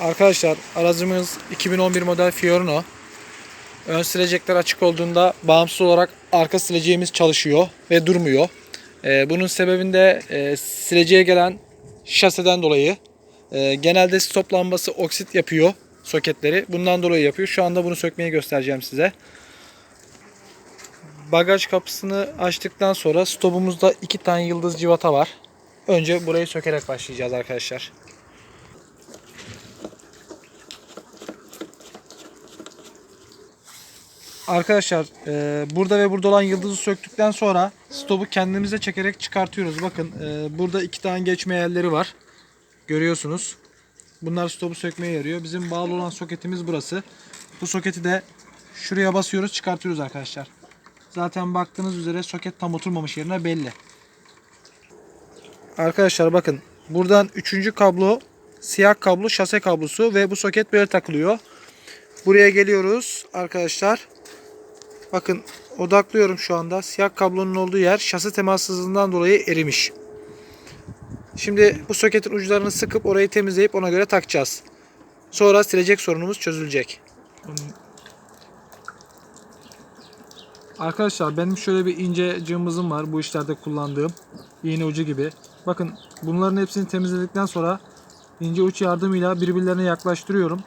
Arkadaşlar aracımız 2011 model Fiorino. Ön silecekler açık olduğunda bağımsız olarak arka sileceğimiz çalışıyor ve durmuyor. Ee, bunun sebebinde e, sileceğe gelen şaseden dolayı e, genelde stop lambası oksit yapıyor soketleri. Bundan dolayı yapıyor. Şu anda bunu sökmeyi göstereceğim size. Bagaj kapısını açtıktan sonra stopumuzda iki tane yıldız civata var. Önce burayı sökerek başlayacağız arkadaşlar. Arkadaşlar e, burada ve burada olan yıldızı söktükten sonra stopu kendimize çekerek çıkartıyoruz. Bakın e, burada iki tane geçme yerleri var. Görüyorsunuz. Bunlar stopu sökmeye yarıyor. Bizim bağlı olan soketimiz burası. Bu soketi de şuraya basıyoruz çıkartıyoruz arkadaşlar. Zaten baktığınız üzere soket tam oturmamış yerine belli. Arkadaşlar bakın buradan üçüncü kablo siyah kablo şase kablosu ve bu soket böyle takılıyor. Buraya geliyoruz arkadaşlar. Bakın odaklıyorum şu anda. Siyah kablonun olduğu yer şase temassızlığından dolayı erimiş. Şimdi bu soketin uçlarını sıkıp orayı temizleyip ona göre takacağız. Sonra silecek sorunumuz çözülecek. Arkadaşlar benim şöyle bir ince cımbızım var bu işlerde kullandığım iğne ucu gibi. Bakın bunların hepsini temizledikten sonra ince uç yardımıyla birbirlerine yaklaştırıyorum.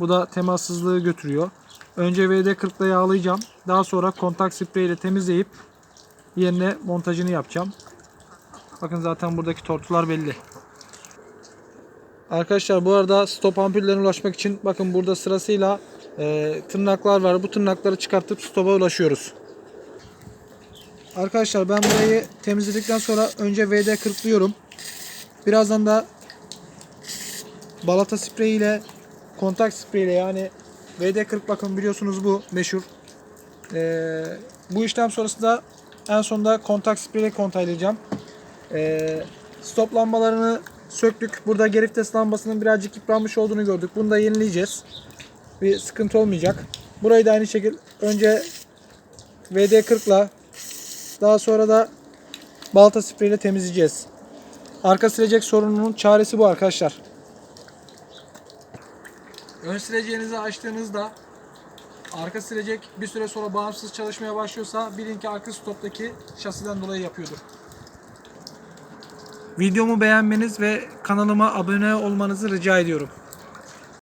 Bu da temassızlığı götürüyor. Önce VD40 ile yağlayacağım. Daha sonra kontak sprey ile temizleyip yerine montajını yapacağım. Bakın zaten buradaki tortular belli. Arkadaşlar bu arada stop ampullerine ulaşmak için bakın burada sırasıyla e, tırnaklar var. Bu tırnakları çıkartıp stopa ulaşıyoruz. Arkadaşlar ben burayı temizledikten sonra önce VD kırklıyorum. Birazdan da balata spreyi ile kontak spreyi ile yani VD40 bakın biliyorsunuz bu meşhur. Ee, bu işlem sonrasında en sonunda kontak spreyi ile kontaylayacağım. Ee, stop lambalarını söktük. Burada geri vites lambasının birazcık yıpranmış olduğunu gördük. Bunu da yenileyeceğiz. Bir sıkıntı olmayacak. Burayı da aynı şekilde önce VD40 ile daha sonra da balta spreyiyle temizleyeceğiz. Arka silecek sorununun çaresi bu arkadaşlar. Ön sileceğinizi açtığınızda arka silecek bir süre sonra bağımsız çalışmaya başlıyorsa bilin ki arka stoptaki şasiden dolayı yapıyordur. Videomu beğenmeniz ve kanalıma abone olmanızı rica ediyorum.